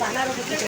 পানার